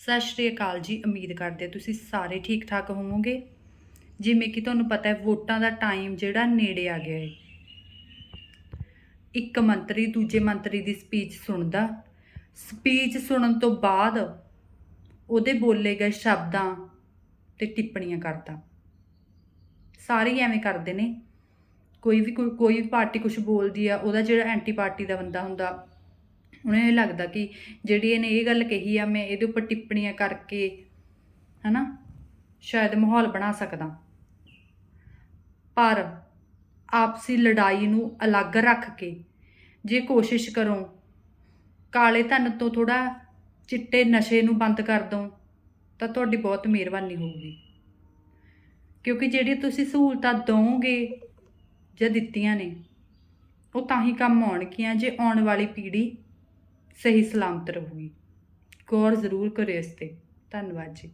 ਸਤਿ ਸ਼੍ਰੀ ਅਕਾਲ ਜੀ, ਉਮੀਦ ਕਰਦੇ ਤੁਸੀਂ ਸਾਰੇ ਠੀਕ ਠਾਕ ਹੋਵੋਗੇ। ਜਿਵੇਂ ਕਿ ਤੁਹਾਨੂੰ ਪਤਾ ਹੈ, ਵੋਟਾਂ ਦਾ ਟਾਈਮ ਜਿਹੜਾ ਨੇੜੇ ਆ ਗਿਆ ਹੈ। ਇੱਕ ਮੰਤਰੀ ਦੂਜੇ ਮੰਤਰੀ ਦੀ ਸਪੀਚ ਸੁਣਦਾ। ਸਪੀਚ ਸੁਣਨ ਤੋਂ ਬਾਅਦ ਉਹਦੇ ਬੋਲੇ ਗਏ ਸ਼ਬਦਾਂ ਤੇ ਟਿੱਪਣੀਆਂ ਕਰਦਾ। ਸਾਰੇ ਹੀ ਐਵੇਂ ਕਰਦੇ ਨੇ। ਕੋਈ ਵੀ, ਕੋਈ ਕੋਈ ਵੀ ਪਾਰਟੀ ਕੁਝ ਬੋਲਦੀ ਆ, ਉਹਦਾ ਜਿਹੜਾ ਐਂਟੀ ਪਾਰਟੀ ਦਾ ਬੰਦਾ ਹੁੰਦਾ ਉਹਨੂੰ ਇਹ ਲੱਗਦਾ ਕਿ ਜਿਹੜੀ ਇਹਨੇ ਇਹ ਗੱਲ ਕਹੀ ਆ, ਮੈਂ ਇਹਦੇ ਉੱਪਰ ਟਿੱਪਣੀਆਂ ਕਰਕੇ, ਹਨਾ? ਸ਼ਾਇਦ ਮਾਹੌਲ ਬਣਾ ਸਕਦਾ। ਪਰ ਆਪਸੀ ਲੜਾਈ ਨੂੰ ਅਲੱਗ ਰੱਖ ਕੇ ਜੇ ਕੋਸ਼ਿਸ਼ ਕਰੋ, ਕਾਲੇ ਧਨ ਤੋਂ ਥੋੜਾ ਚਿੱਟੇ ਨਸ਼ੇ ਨੂੰ ਬੰਦ ਕਰ ਦੋ, ਤਾਂ ਤੁਹਾਡੀ ਬਹੁਤ ਮਿਹਰਬਾਨੀ ਹੋਊਗੀ। ਕਿਉਂਕਿ ਜਿਹੜੀ ਤੁਸੀਂ ਸਹੂਲਤਾਂ ਦੋਗੇ ਜਾਂ ਦਿੱਤੀਆਂ ਨੇ, ਉਹ ਤਾਂ ਹੀ ਕੰਮ ਆਉਣਗੀਆਂ ਜੇ ਆਉਣ ਵਾਲੀ ਪੀੜ੍ਹੀ ਸਹੀ ਸਲਾਮਤ ਰਹੂਗੀ। ਗੌਰ ਜ਼ਰੂਰ ਕਰਿਓ ਇਸ ਤੇ। ਧੰਨਵਾਦ ਜੀ।